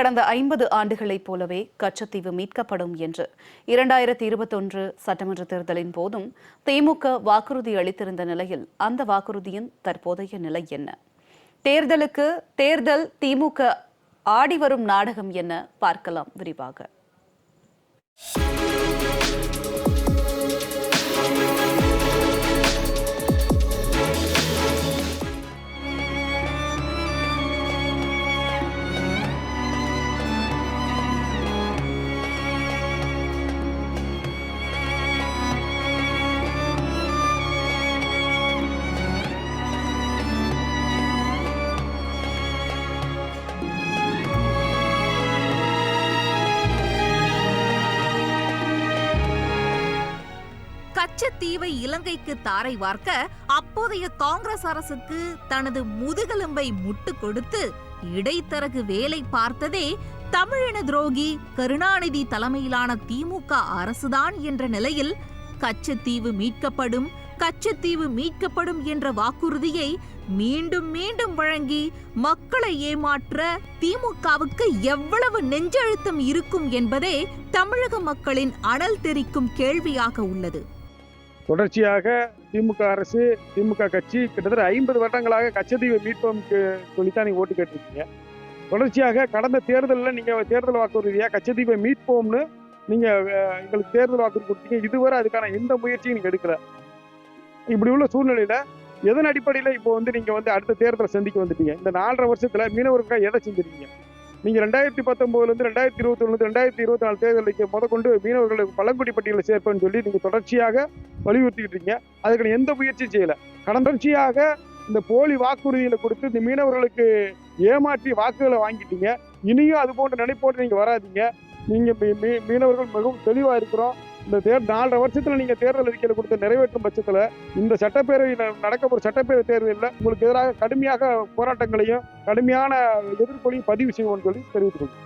கடந்த ஐம்பது ஆண்டுகளைப் போலவே கச்சத்தீவு மீட்கப்படும் என்று. இரண்டாயிரத்தி இருபத்தொன்று சட்டமன்ற தேர்தலின் போதும் திமுக வாக்குறுதி அளித்திருந்த நிலையில் அந்த வாக்குறுதியின் தற்போதைய நிலை என்ன? தேர்தலுக்கு தேர்தல் திமுக ஆடி வரும் நாடகம் என்ன? பார்க்கலாம் விரிவாக. கச்சத்தீவை இலங்கைக்கு தாரை வார்க்க அப்போதைய காங்கிரஸ் அரசுக்கு தனது முதுகெலும்பை முட்டு கொடுத்து இடைத்தரகு வேலை பார்த்ததே தமிழின துரோகி கருணாநிதி தலைமையிலான திமுக அரசுதான் என்ற நிலையில் கச்சத்தீவு மீட்கப்படும் கச்சத்தீவு மீட்கப்படும் என்ற வாக்குறுதியை மீண்டும் மீண்டும் வழங்கி மக்களை ஏமாற்ற திமுகவுக்கு எவ்வளவு நெஞ்செழுத்தம் இருக்கும் என்பதே தமிழக மக்களின் அனல் தெரிக்கும் கேள்வியாக உள்ளது. தொடர்ச்சியாக திமுக அரசு திமுக கட்சி கிட்டத்தட்ட ஐம்பது வருடங்களாக கச்சதீவை மீட்போம் சொல்லித்தான் நீங்க ஓட்டு கேட்டிருக்கீங்க. தொடர்ச்சியாக கடந்த தேர்தலில் நீங்க தேர்தல் வாக்குறுதியா கச்சதீவை மீட்போம்னு நீங்க எங்களுக்கு தேர்தல் வாக்குறுதி கொடுத்தீங்க. இதுவரை அதுக்கான எந்த முயற்சியும் நீங்க எடுக்கல. இப்படி உள்ள சூழ்நிலையில எதன் அடிப்படையில இப்போ வந்து நீங்க வந்து அடுத்த தேர்தலை சந்திக்க வந்துட்டீங்க? இந்த நாலரை வருஷத்துல மீனவர்களுக்காக எதை செஞ்சிருக்கீங்க? நீங்க ரெண்டாயிரத்தி பத்தொன்பதுல இருந்து ரெண்டாயிரத்தி இருபத்தி ஒன்று ரெண்டாயிரத்தி இருபத்தி நாலு தேர்தலுக்கு முதற்கொண்டு மீனவர்களை பழங்குடி பட்டியலில் சேர்ப்பேன்னு சொல்லி நீங்க தொடர்ச்சியாக வலியுறுத்திக்கிட்டு இருக்கீங்க. அதுக்கான எந்த முயற்சியும் செய்யல. கடந்த தொடர்ச்சியாக இந்த போலி வாக்குறுதிகளை கொடுத்து இந்த மீனவர்களுக்கு ஏமாற்றி வாக்குகளை வாங்கிட்டீங்க. இனியும் அது போன்ற நினைப்போடு நீங்க வராதீங்க. நீங்க மீ- மீ- மீனவர்கள் மிகவும் தெளிவா இருக்கிறோம். இந்த தேர் நாலரை வருஷத்துல நீங்க தேர்தல் அறிக்கையில கொடுத்து நிறைவேற்றும் பட்சத்துல இந்த சட்டப்பேரவையில் நடக்க ஒரு சட்டப்பேரவை தேர்தலில் உங்களுக்கு எதிராக கடுமையாக போராட்டங்களையும் கடுமையான எதிர்ப்பையும் பதிவு செய்வோம்னு சொல்லி தெரிவித்துக்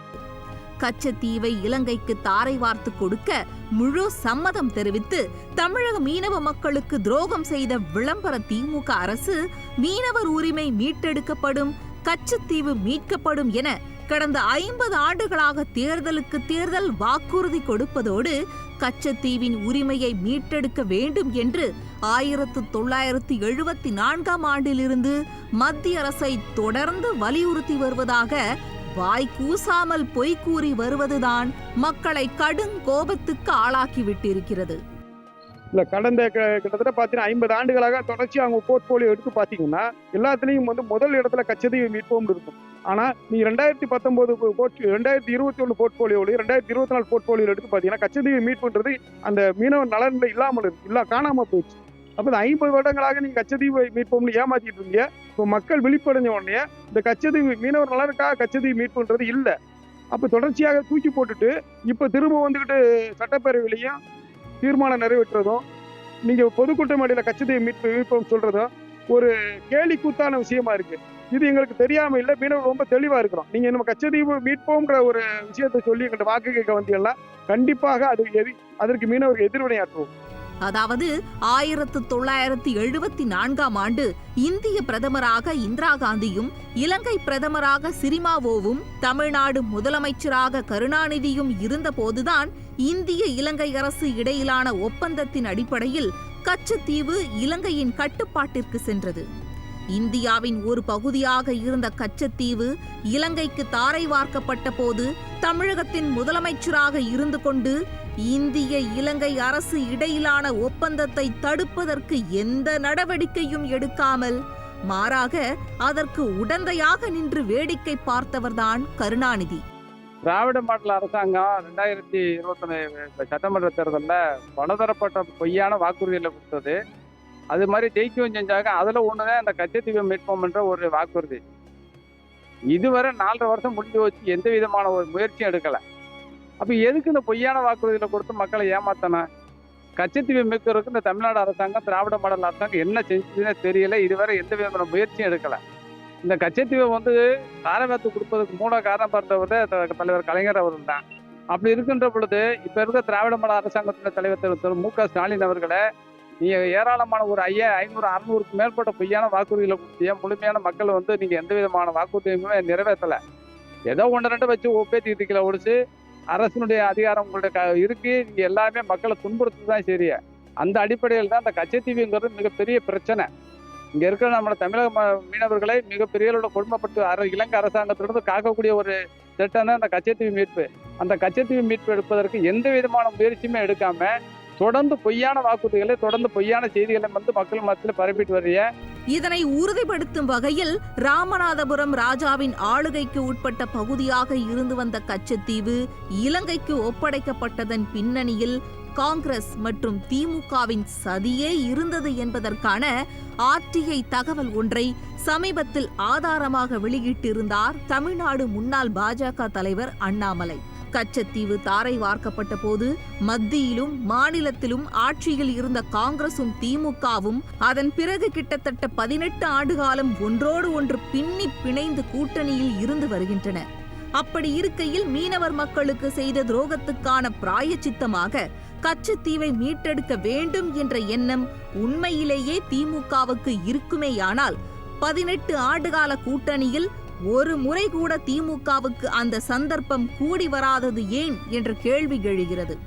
கச்சத்தீவை இலங்கைக்கு தாரை வார்த்து கொடுக்க முழு சம்மதம் தெரிவித்து தமிழக மீனவ மக்களுக்கு துரோகம் செய்த விளம்பர திமுக அரசு மீனவர் உரிமை மீட்டெடுக்கப்படும் கச்சத்தீவு மீட்கப்படும் என கடந்த ஐம்பது ஆண்டுகளாக தேர்தலுக்கு தேர்தல் வாக்குறுதி கொடுப்பதோடு கச்சத்தீவின் உரிமையை மீட்டெடுக்க வேண்டும் என்று ஆயிரத்து தொள்ளாயிரத்து எழுபத்தி நான்காம் ஆண்டிலிருந்து மத்திய அரசை தொடர்ந்து வலியுறுத்தி வருவதாக வாய் கூசாமல் பொய் கூறி வருவதுதான் மக்களை கடும் கோபத்துக்கு ஆளாக்கி விட்டிருக்கிறது இல்ல கடந்த கிட்டத்தட்ட பாத்தீங்கன்னா ஐம்பது ஆண்டுகளாக தொடர்ச்சி அவங்க போர்ட்போலியோ எடுத்து பாத்தீங்கன்னா எல்லாத்துலயும் வந்து முதல் இடத்துல கச்சதீவை மீட்போம்னு இருக்கும். ஆனா நீ ரெண்டாயிரத்தி பத்தொன்பது ரெண்டாயிரத்தி இருபத்தி ஒண்ணு போர்ட்போலியோலையும் ரெண்டாயிரத்தி இருபத்தி நாலு போர்ட்போலியோ எடுத்து பாத்தீங்கன்னா கச்சதீவை பண்ணுறது அந்த மீனவ நலன்ல இல்லாமல் இருக்கு இல்ல காணாம போச்சு. அப்ப இந்த ஐம்பது வருடங்களாக நீங்க கச்சதீவை மீட்போம்னு ஏமாத்திட்டு இருந்தீங்க. இப்போ மக்கள் விழிப்படைஞ்ச உடனே இந்த கச்சதீவு மீனவர் நலனுக்காக கச்சதையை மீட் பண்ணுறது இல்ல. அப்ப தொடர்ச்சியாக தூக்கி போட்டுட்டு இப்ப திரும்ப வந்துகிட்டு சட்டப்பேரவையிலையும் தீர்மானம் நிறைவேற்றுறதும் நீங்க பொதுக்கூட்டம் மேடையில கச்சதீவை மீட்பு மீட்போம் சொல்றதும் ஒரு கேலி கூத்தான விஷயமா இருக்கு. இது எங்களுக்கு தெரியாம இல்லை. மீனவர் ரொம்ப தெளிவா இருக்கிறோம். நீங்க நம்ம கச்சதீவு மீட்போம்ங்கிற ஒரு விஷயத்தை சொல்லி எங்கிட்ட வாக்கு கேட்க வந்தீங்கன்னா கண்டிப்பாக அது எதி அதற்கு மீனவர்கள் எதிர்வினையாற்றுவோம் அதாவது ஆயிரத்து தொள்ளாயிரத்து எழுபத்தி நான்காம் ஆண்டு இந்திய பிரதமராக இந்திரா காந்தியும் இலங்கை பிரதமராக சிரிமாவோவும் தமிழ்நாடு முதலமைச்சராக கருணாநிதியும் இருந்தபோதுதான் இந்திய இலங்கை அரசு இடையிலான ஒப்பந்தத்தின் அடிப்படையில் கச்சத்தீவு இலங்கையின் கட்டுப்பாட்டிற்கு சென்றது. இந்தியாவின் ஒரு பகுதியாக இருந்த கச்சத்தீவு இலங்கைக்கு தாரை வார்க்கப்பட்ட போது தமிழகத்தின் முதலமைச்சராக இருந்து கொண்டு இந்திய இலங்கை அரசு இடையிலான ஒப்பந்தத்தை தடுப்பதற்கு எந்த நடவடிக்கையும் எடுக்காமல் மாறாக அதற்கு உடந்தையாக நின்று வேடிக்கை பார்த்தவர்தான் கருணாநிதி. திராவிட மாடல் அரசாங்கம் ரெண்டாயிரத்தி இருபத்தி சட்டமன்ற தேர்தலில் பலதரப்பட்ட பொய்யான வாக்குறுதிகளை கொடுத்தது. அது மாதிரி ஜெயிக்கவும் செஞ்சாங்க. அதில் ஒன்று தான் இந்த கச்சத்தீவை மீட்போம்ன்ற ஒரு வாக்குறுதி இதுவரை நாலரை வருஷம் முடிஞ்சு வச்சு எந்த விதமான ஒரு முயற்சியும் எடுக்கலை. அப்போ எதுக்கு இந்த பொய்யான வாக்குறுதியில் கொடுத்து மக்களை ஏமாத்தணும் கச்சத்தீவை மீட்கிறதுக்கு இந்த தமிழ்நாடு அரசாங்கம் திராவிட மாடல் அரசாங்கம் என்ன செஞ்சதுன்னே தெரியல. இதுவரை எந்த விதமான முயற்சியும் எடுக்கலை. இந்த கச்சத்தீவை வந்து தாரவேத்து கொடுப்பதுக்கு மூல காரணம் பார்த்தவர் த- தலைவர் கலைஞர் அவர்கள் தான். அப்படி இருக்கின்ற பொழுது இப்போ இருக்க திராவிட மாடல் அரசாங்கத்தின் தலைவர் திரு மு க ஸ்டாலின் அவர்களை நீங்கள் ஏராளமான ஒரு ஐயா ஐநூறு அறுநூறுக்கு மேற்பட்ட பொய்யான வாக்குறுதிகளை கொடுத்தீங்க முழுமையான மக்கள் வந்து நீங்கள் எந்த விதமான வாக்குறுதியுமே நிறைவேற்றலை? ஏதோ ஒன்று ரெண்டு வச்சு ஒப்பேத்திக்கிட்டு இருக்கல ஒழிச்சு அரசினுடைய அதிகாரம் உங்கள்ட்ட க இருக்கு. நீங்கள் எல்லாமே மக்களை துன்புறுத்து தான் சரி. அந்த அடிப்படையில் தான் அந்த கச்சத்தீவுங்கிறது மிகப்பெரிய பிரச்சனை. இங்கே இருக்கிற நம்ம தமிழக ம- மீனவர்களை மிகப்பெரிய அளவுல கொடுமைப்பட்டு அர இலங்கை அரசாங்கத்திலிருந்து காக்கக்கூடிய ஒரு திட்டம் தான் அந்த கச்சத்தீவு மீட்பு. அந்த கச்சத்தீவு மீட்பு எடுப்பதற்கு எந்த விதமான முயற்சியுமே எடுக்காமல் தொடர்ந்து பொய்யான வாக்குறுதிகளை தொடர்ந்து பொய்யான செய்திகளை வந்து மக்கள் மத்தியில் பரப்பிட்டு வர்றீங்க. இதனை உறுதிப்படுத்தும் வகையில் ராமநாதபுரம் ராஜாவின் ஆளுகைக்கு உட்பட்ட பகுதியாக இருந்து வந்த கச்சத்தீவு இலங்கைக்கு ஒப்படைக்கப்பட்டதன் பின்னணியில் காங்கிரஸ் மற்றும் திமுகவின் சதியே இருந்தது என்பதற்கான ஆர்டிஐ தகவல் ஒன்றை சமீபத்தில் ஆதாரமாக வெளியிட்டிருந்தார் தமிழ்நாடு முன்னாள் பாஜக தலைவர் அண்ணாமலை. கச்சத்தீவு தாரை வார்க்கப்பட்ட போது மத்தியிலும் மாநிலத்திலும் ஆட்சியில் இருந்த காங்கிரசும் திமுகவும் அதன் பிறகு கிட்டத்தட்ட பதினெட்டு ஆண்டு காலம் ஒன்றோடு ஒன்று பின்னி பிணைந்து கூட்டணியில் இருந்து வருகின்றன. அப்படி இருக்கையில் மீனவர் மக்களுக்கு செய்த துரோகத்துக்கான பிராயச்சித்தமாக கச்சத்தீவை மீட்டெடுக்க வேண்டும் என்ற எண்ணம் உண்மையிலேயே திமுகவுக்கு இருக்குமேயானால் பதினெட்டு ஆண்டுகால கூட்டணியில் ஒரு முறை கூட திமுகவுக்கு அந்த சந்தர்ப்பம் கூடி வராதது ஏன் என்ற கேள்வி எழுகிறது.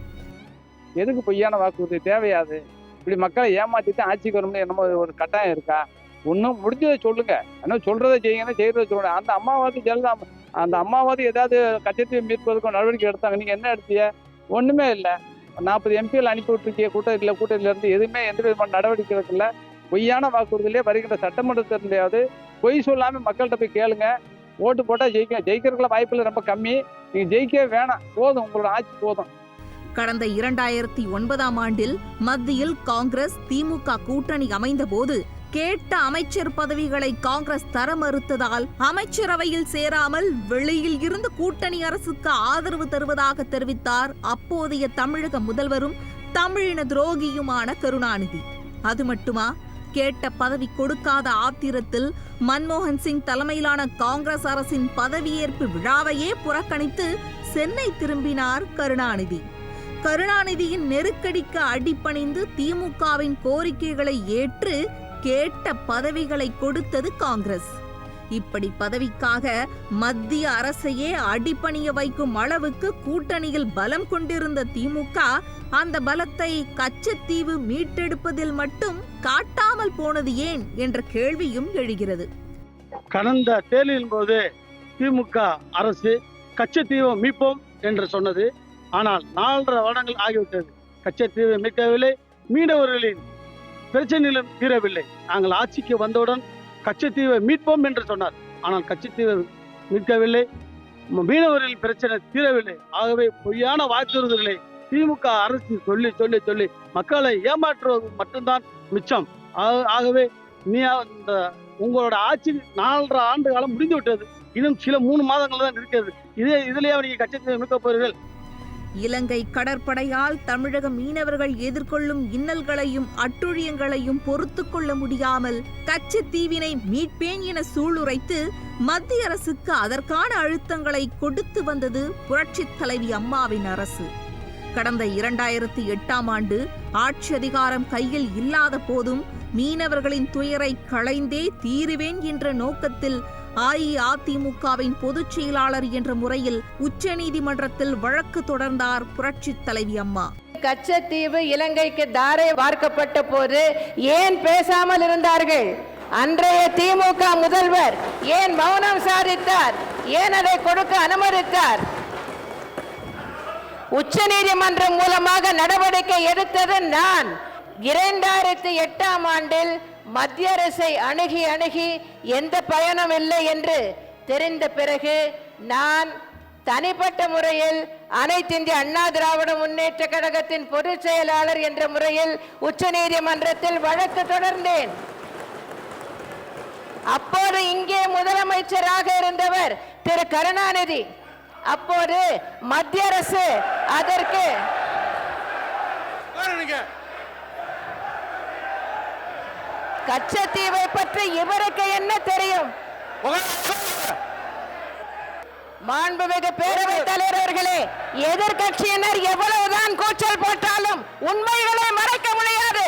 எதுக்கு பொய்யான வாக்குறுதி தேவையாது இப்படி மக்களை ஏமாற்றிட்டு ஆட்சிக்கு வரணும்னு என்னமோ ஒரு கட்டாயம் இருக்கா? ஒன்றும் முடிஞ்சதை சொல்லுங்க. ஆனால் சொல்றதை செய்யுங்கன்னா செய்யறதை சொல்லுங்க. அந்த அம்மாவாதி ஜெயலலிதா அந்த அம்மாவாதி ஏதாவது கட்சியத்தை மீட்பதற்கும் நடவடிக்கை எடுத்தாங்க. நீங்க என்ன எடுத்தீங்க? ஒண்ணுமே இல்லை. நாற்பது எம்பிஎல் அனுப்பி விட்டுருக்கிய கூட்டத்தில் கூட்டத்தில் இருந்து எதுவுமே எந்த விதமான நடவடிக்கை எடுக்கல. பொய்யான வாக்குறுதியிலே வருகின்ற சட்டமன்றத்திலேயாவது பொய் சொல்லாம மக்கள்கிட்ட போய் கேளுங்க. ஓட்டு போட்டா ஜெயிக்க ஜெயிக்கிறதுக்குள்ள வாய்ப்புகள் ரொம்ப கம்மி. நீங்க ஜெயிக்கவே வேணாம். போதும் உங்களோட ஆட்சி போதும். கடந்த இரண்டாயிரத்தி ஒன்பதாம் ஆண்டில் மத்தியில் காங்கிரஸ் திமுக கூட்டணி அமைந்தபோது கேட்ட அமைச்சர் பதவிகளை காங்கிரஸ் தர மறுத்ததால் அமைச்சரவையில் சேராமல் வெளியில் இருந்து கூட்டணி அரசுக்கு ஆதரவு தருவதாக தெரிவித்தார் அப்போதைய தமிழக முதல்வரும் தமிழின துரோகியுமான கருணாநிதி. அது மட்டுமா? கேட்ட பதவி கொடுக்காத ஆத்திரத்தில் மன்மோகன் சிங் தலைமையிலான காங்கிரஸ் அரசின் பதவியேற்பு விழாவையே புறக்கணித்து சென்னை திரும்பினார் கருணாநிதி. கருணாநிதியின் நெருக்கடிக்கு அடிபணிந்து திமுகவின் கோரிக்கைகளை ஏற்று கேட்ட பதவிகளை கொடுத்தது காங்கிரஸ். இப்படி பதவிக்காக மத்திய அரசையே அடிபணிய வைக்கும் அளவுக்கு கூட்டணியில் பலம் கொண்டிருந்த திமுக அந்த பலத்தை கச்சத்தீவு மீட்டெடுப்பதில் மட்டும் காட்டாமல் போனது ஏன் என்ற கேள்வியும் எழுகிறது. கடந்த தேர்தலின் போது திமுக அரசு கச்சத்தீவை மீட்போம் என்று சொன்னது. ஆனால் நாலரை வருடங்கள் ஆகிவிட்டது. கச்சத்தீவை மீட்கவில்லை. மீனவர்களின் பிரச்சனைகளும் தீரவில்லை. நாங்கள் ஆட்சிக்கு வந்தவுடன் கச்சத்தீவை மீட்போம் என்று சொன்னார். ஆனால் கச்சத்தீவை மீட்கவில்லை. மீனவர்கள் மீனவர்களின் பிரச்சனை தீரவில்லை. ஆகவே பொய்யான வாக்குறுதிகளை திமுக அரசு சொல்லி சொல்லி சொல்லி மக்களை ஏமாற்றுவது மட்டும்தான் மிச்சம். ஆக- ஆகவே நீ இந்த உங்களோட ஆட்சி நாலரை ஆண்டு காலம் முடிந்து விட்டது இன்னும் சில மூணு மாதங்கள் தான் இருக்கிறது. இதே இதுலயே நீங்க கச்சத்தீவை மீட்க போறீர்கள் இலங்கை கடற்படையால் தமிழக மீனவர்கள் எதிர்கொள்ளும் இன்னல்களையும் அட்டுழியங்களையும் பொறுத்து கொள்ள முடியாமல் கச்சத்தீவினை மீட்பேன் என சூளுரைத்து மத்திய அரசுக்கு அதற்கான அழுத்தங்களை கொடுத்து வந்தது புரட்சித் தலைவி அம்மாவின் அரசு. கடந்த இரண்டாயிரத்தி எட்டாம் ஆண்டு ஆட்சி அதிகாரம் கையில் இல்லாத போதும் மீனவர்களின் துயரை களைந்தே தீருவேன் என்ற நோக்கத்தில் அஇஅதிமுகவின் பொதுச் செயலாளர் என்ற முறையில் உச்சநீதிமன்றத்தில் வழக்கு தொடர்ந்தார் புரட்சித் தலைவி அம்மா. கச்சத்தீவு இலங்கைக்கு தாரை பார்க்கப்பட்ட போது ஏன் பேசாமல் இருந்தார்கள்? அன்றைய திமுக முதல்வர் ஏன் மௌனம் சாதித்தார்? ஏன் அதை கொடுக்க அனுமதித்தார்? உச்சநீதிமன்றம் மூலமாக நடவடிக்கை எடுத்தது நான். இரண்டாயிரத்தி எட்டாம் ஆண்டில் மத்திய அரசை அணுகி அணுகி எந்த பயனும் இல்லை என்று தெரிந்த பிறகு நான் தனிப்பட்ட முறையில் அனைத்து இந்திய அண்ணா திராவிட முன்னேற்ற கழகத்தின் பொதுச் செயலாளர் என்ற முறையில் உச்சநீதிமன்றத்தில் வழக்கு தொடர்ந்தேன். அப்போது இங்கே முதலமைச்சராக இருந்தவர் திரு கருணாநிதி. அப்போது மத்திய அரசு அதற்கு கச்சத்தீவை பற்றி இவருக்கு என்ன தெரியும்? மாண்புமிகு பேரவைத் தலைவர் அவர்களே எதிர்கட்சியினர் எவ்வளவுதான் கூச்சல் போட்டாலும் உண்மைகளை மறைக்க முடியாது.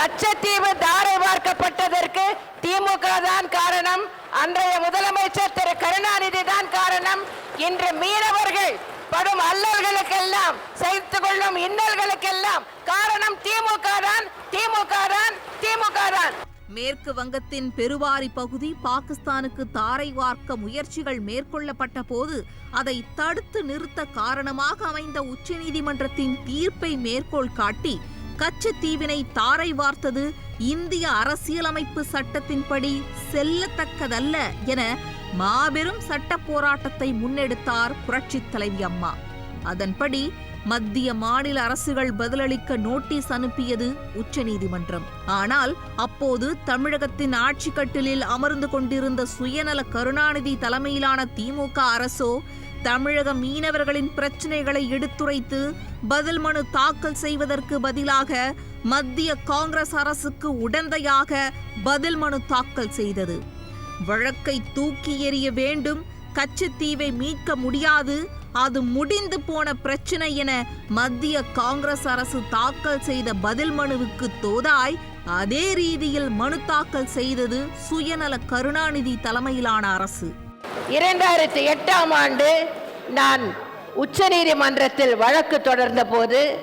கச்சத்தீவு தாரை பார்க்கப்பட்டதற்கு திமுக தான் காரணம் அன்றைய முதலமைச்சர் திரு கருணாநிதி தான் காரணம். இன்று மீனவர்கள் படும் அல்லல்களுக்கெல்லாம் சகித்துக் கொள்ளும் இன்னல்களுக்கெல்லாம். காரணம் திமுக தான் திமுக தான் திமுக தான் மேற்கு வங்கத்தின் பெருவாரி பகுதி பாகிஸ்தானுக்கு தாரை வார்க்க முயற்சிகள் மேற்கொள்ளப்பட்ட போது அதை தடுத்து நிறுத்த காரணமாக அமைந்த உச்சநீதிமன்றத்தின் தீர்ப்பை மேற்கோள் காட்டி கச்சத்தீவினை தாரை வார்த்தது இந்திய அரசியலமைப்பு சட்டத்தின்படி செல்லத்தக்கதல்ல என மாபெரும் சட்ட போராட்டத்தை முன்னெடுத்தார் புரட்சித் தலைவி அம்மா. அதன்படி மத்திய மாநில அரசுகள் பதிலளிக்க நோட்டீஸ் அனுப்பியது உச்சநீதிமன்றம். ஆனால் அப்போது தமிழகத்தின் ஆட்சி கட்டிலில் அமர்ந்து கொண்டிருந்த சுயநல கருணாநிதி தலைமையிலான திமுக அரசோ தமிழக மீனவர்களின் பிரச்சனைகளை எடுத்துரைத்து பதில் மனு தாக்கல் செய்வதற்கு பதிலாக மத்திய காங்கிரஸ் அரசுக்கு உடந்தையாக பதில் மனு தாக்கல் செய்தது. வழக்கை தூக்கி எறிய வேண்டும் கச்சத்தீவை மீட்க முடியாது அது முடிந்து போன பிரச்சனை என மத்திய காங்கிரஸ் அரசு தாக்கல் செய்த பதில் மனுவுக்கு தோதாய் அதே ரீதியில் மனு தாக்கல் செய்தது சுயநல கருணாநிதி தலைமையிலான அரசு. இரண்டாயிரத்தி எட்டாம் ஆண்டு நான் உச்சநீதிமன்றத்தில் வழக்கு தொடர்ந்த போது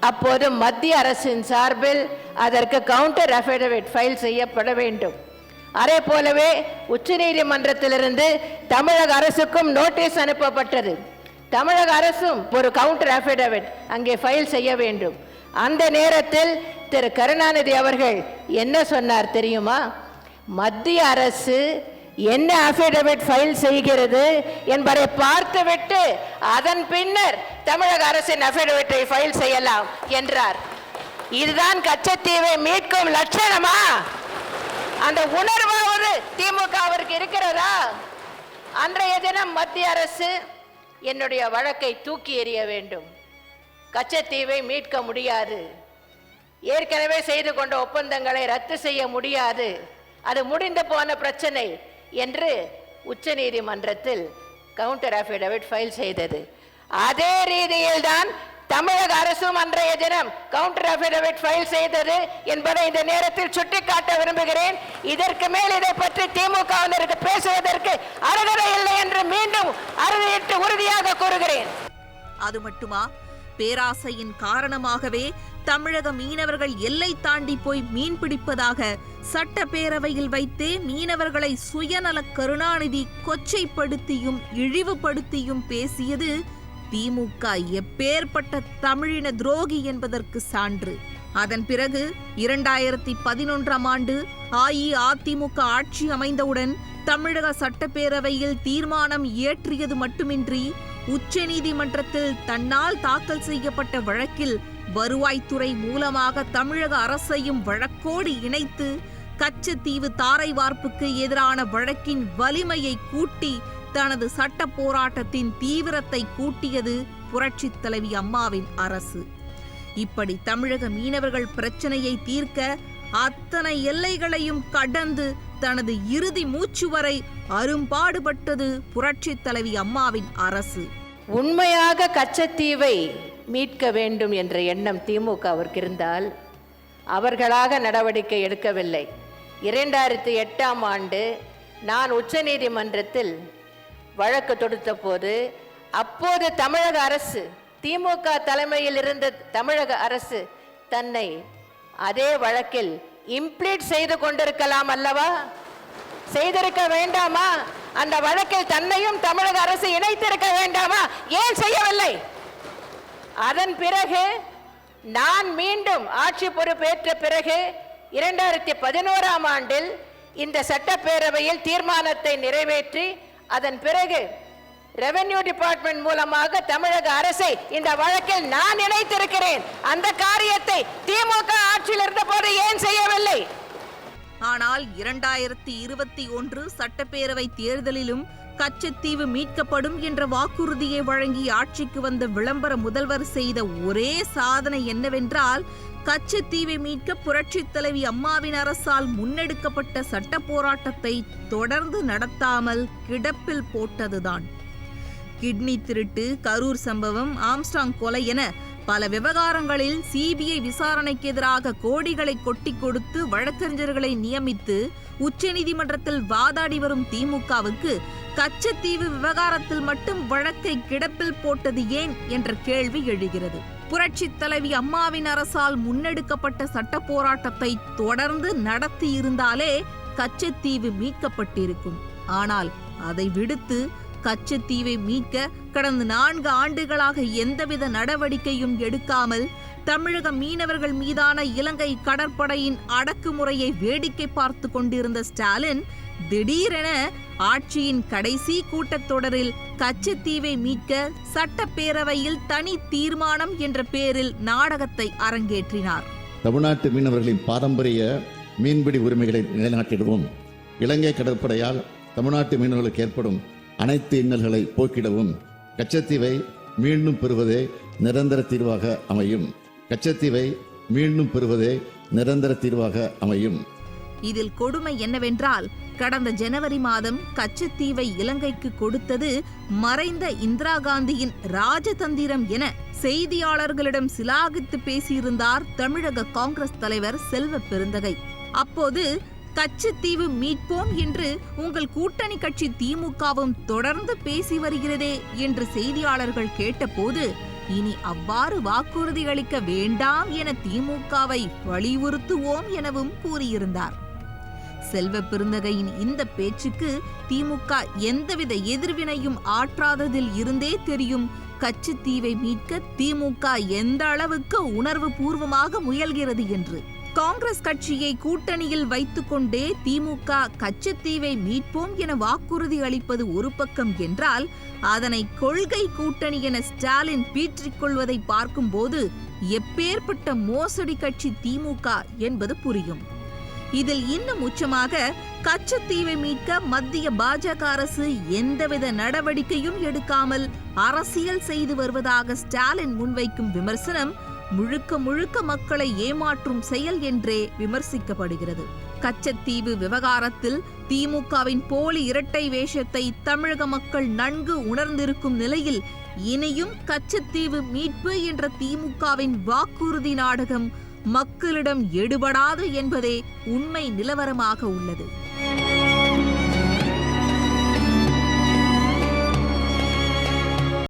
அப்போது மத்திய அரசின் சார்பில் அதற்கு கவுண்டர் அஃபிடவிட் ஃபைல் செய்யப்பட வேண்டும். அதே போலவே உச்சநீதிமன்றத்திலிருந்து தமிழக அரசுக்கும் நோட்டீஸ் அனுப்பப்பட்டது. தமிழக அரசும் ஒரு கவுண்டர் அஃபிடவிட் அங்கே ஃபைல் செய்ய வேண்டும். அந்த நேரத்தில் திரு கருணாநிதி அவர்கள் என்ன சொன்னார் தெரியுமா? மத்திய அரசு என்ன அஃபிடவிட் ஃபைல் செய்கிறது என்பதை பார்த்துவிட்டு அதன் பின்னர் தமிழக அரசின் அஃபிடவிட்டை ஃபைல் செய்யலாம் என்றார். இதுதான் கச்சத்தீவை மீட்கும் லட்சணமா? அந்த உணர்வாவது அவருக்கு இருக்கிறதா? அன்றைய தினம் மத்திய அரசு என்னுடைய வழக்கை தூக்கி எறிய வேண்டும். கச்சத்தீவை மீட்க முடியாது. ஏற்கனவே செய்து கொண்ட ஒப்பந்தங்களை ரத்து செய்ய முடியாது. அது முடிந்து போன பிரச்சனை என்று உச்சநீதிமன்றத்தில் கவுண்டர் அஃபிடவிட் ஃபைல் செய்தது. அதே ரீதியில் தான் தமிழக அரசும் அன்றைய தினம் கவுண்டர் அபிடவிட் ஃபைல் செய்தது என்பதை இந்த நேரத்தில் சுட்டிக்காட்ட விரும்புகிறேன். இதற்கு மேல் இதை பற்றி திமுகவினருக்கு பேசுவதற்கு அருகதை இல்லை என்று மீண்டும் அறுதியிட்டு உறுதியாக கூறுகிறேன். அது மட்டுமா? பேராசையின் காரணமாகவே தமிழக மீனவர்கள் எல்லை தாண்டி போய் மீன் பிடிப்பதாக சட்டப்பேரவையில் வைத்தே மீனவர்களை சுயநல கருணாநிதி கொச்சைப்படுத்தியும் இழிவுபடுத்தியும் பேசியது திமுக எப்பேற்பட்ட தமிழின துரோகி என்பதற்கு சான்று. அதன் பிறகு இரண்டாயிரத்தி பதினொன்றாம் ஆண்டு அஇஅதிமுக ஆட்சி அமைந்தவுடன் தமிழக சட்டப்பேரவையில் தீர்மானம் இயற்றியது மட்டுமின்றி உச்சநீதிமன்றத்தில் தன்னால் தாக்கல் செய்யப்பட்ட வழக்கில் வருவாய்த்துறை மூலமாக தமிழக அரசையும் வழக்கோடு இணைத்து கச்சத்தீவு தாரை வார்ப்புக்கு எதிரான வழக்கின் வலிமையை கூட்டி தனது சட்ட போராட்டத்தின் தீவிரத்தை கூட்டியது புரட்சித் தலைவி அம்மாவின் அரசு. இப்படி தமிழக மீனவர்கள் பிரச்சனையை தீர்க்க அத்தனை எல்லைகளையும் கடந்து தனது இறுதி மூச்சு வரை அரும்பாடுபட்டது புரட்சித் தலைவி அம்மாவின் அரசு. உண்மையாக கச்சத்தீவை மீட்க வேண்டும் என்ற எண்ணம் திமுகவிற்கு இருந்தால் அவர்களாக நடவடிக்கை எடுக்கவில்லை. இரண்டாயிரத்தி எட்டாம் ஆண்டு நான் உச்சநீதிமன்றத்தில் வழக்கு தொடுத்த போது அப்போது தமிழக அரசு திமுக தலைமையில் இருந்த தமிழக அரசு தன்னை அதே வழக்கில் இம்ப்ளீட் செய்து கொண்டிருக்கலாம் அல்லவா? செய்திருக்க வேண்டாமா? அந்த வழக்கில் தன்னையும் தமிழக அரசு இணைத்திருக்க வேண்டாமா? ஏன் செய்யவில்லை? அதன் பிறகு நான் மீண்டும் ஆட்சி பொறுப்பேற்ற பிறகு இரண்டாயிரத்தி பதினோராம் ஆண்டில் இந்த சட்டப்பேரவையில் தீர்மானத்தை நிறைவேற்றி அதன் பிறகு ரெவென்யூ டிபார்ட்மெண்ட் மூலமாக தமிழக அரசை இந்த வழக்கில் நான் இணைத்திருக்கிறேன். அந்த காரியத்தை திமுக ஆட்சியில் இருந்தபோது ஏன் செய்யவில்லை? ஆனால் இரண்டாயிரத்தி இருபத்தி ஒன்று சட்டப்பேரவை தேர்தலிலும் கச்சத்தீவு மீட்கப்படும் என்ற வாக்குறுதியை வழங்கி ஆட்சிக்கு வந்த விளம்பர முதல்வர் செய்த ஒரே சாதனை என்னவென்றால் கச்சத்தீவை மீட்க புரட்சித் தலைவி அம்மாவின் அரசால் முன்னெடுக்கப்பட்ட சட்ட போராட்டத்தை தொடர்ந்து நடத்தாமல் கிடப்பில் போட்டதுதான். கிட்னி திருட்டு கரூர் சம்பவம் ஆம்ஸ்டாங் கொலை என பல விவகாரங்களில் சிபிஐ விசாரணைக்கு எதிராக கோடிகளை கொட்டி கொடுத்து வழக்கறிஞர்களை நியமித்து உச்சநீதிமன்றத்தில் வாதாடி வரும் திமுகவுக்கு கச்சத்தீவு விவகாரத்தில் மட்டும் வழக்கை கிடப்பில் போட்டது ஏன் என்ற கேள்வி எழுகிறது. புரட்சித் தலைவி அம்மாவின் அரசால் முன்னெடுக்கப்பட்ட சட்ட போராட்டத்தை தொடர்ந்து நடத்தி இருந்தாலே கச்சத்தீவு மீட்கப்பட்டிருக்கும். ஆனால் அதை விடுத்து கச்சத்தீவை மீட்க கடந்த நான்கு ஆண்டுகளாக எந்தவித நடவடிக்கையும் எடுக்காமல் தமிழக மீனவர்கள் மீதான இலங்கை கடற்படையின் அடக்குமுறையை வேடிக்கை பார்த்து கொண்டிருந்த ஸ்டாலின் திடீரென ஆட்சியின் கடைசி கூட்டத்தொடரில் கச்சத்தீவை மீட்க சட்டப்பேரவையில் தனி தீர்மானம் என்ற பேரில் நாடகத்தை அரங்கேற்றினார். தமிழ்நாட்டு மீனவர்களின் பாரம்பரிய மீன்பிடி உரிமைகளை நிலைநாட்டிடுவோம். இலங்கை கடற்படையால் தமிழ்நாட்டு மீனவர்களுக்கு ஏற்படும் அனைத்து இன்னல்களை போக்கிடவும். கச்சத்தீவை மீண்டும் பெறுவதே நிரந்தர தீர்வாக அமையும். கச்சத்தீவை மீண்டும் பெறுவதே நிரந்தர தீர்வாக அமையும். இதில் கொடுமை என்னவென்றால் கடந்த ஜனவரி மாதம் கச்சத்தீவை இலங்கைக்கு கொடுத்தது மறைந்த இந்திரா காந்தியின் ராஜதந்திரம் என செய்தியாளர்களிடம் சிலாகித்து பேசியிருந்தார் தமிழக காங்கிரஸ் தலைவர் செல்வ பெருந்தகை. அப்போது கச்சத்தீவு மீட்போம் என்று உங்கள் கூட்டணி கட்சி திமுகவும் தொடர்ந்து பேசி வருகிறதே என்று செய்தியாளர்கள் கேட்டபோது இனி அவ்வாறு வாக்குறுதி அளிக்க வேண்டாம் என திமுகவை வலியுறுத்துவோம் எனவும் கூறியிருந்தார். செல்வ பெருந்தகையின் இந்த பேச்சுக்கு திமுக எந்தவித எதிர்வினையும் ஆற்றாததில் இருந்தே தெரியும் கச்சத்தீவை மீட்க திமுக எந்த அளவுக்கு உணர்வு பூர்வமாக முயல்கிறது என்று. காங்கிரஸ் கட்சியை கூட்டணியில் வைத்துக்கொண்டே திமுக கச்சத்தீவை மீட்போம் என வாக்குறுதி அளிப்பது ஒரு பக்கம் என்றால் அதனை கொள்கை கூட்டணி என ஸ்டாலின் பீற்றிக் கொள்வதை பார்க்கும்போது எப்பேற்பட்ட மோசடி கட்சி திமுக என்பது புரியும். இதில் இன்னும் உச்சமாக கச்சத்தீவை மீட்க மத்திய பாஜக அரசு எந்தவித நடவடிக்கையும் எடுக்காமல் அரசியல் செய்து வருவதாக ஸ்டாலின் முன்வைக்கும் விமர்சனம் முழுக்க முழுக்க மக்களை ஏமாற்றும் செயல் என்றே விமர்சிக்கப்படுகிறது. கச்சத்தீவு விவகாரத்தில் திமுகவின் போலி இரட்டை வேஷத்தை தமிழக மக்கள் நன்கு உணர்ந்திருக்கும் நிலையில் இனியும் கச்சத்தீவு மீட்பு என்ற திமுகவின் வாக்குறுதி நாடகம் மக்களிடம் எடுபடாது என்பதே உண்மை நிலவரமாக உள்ளது.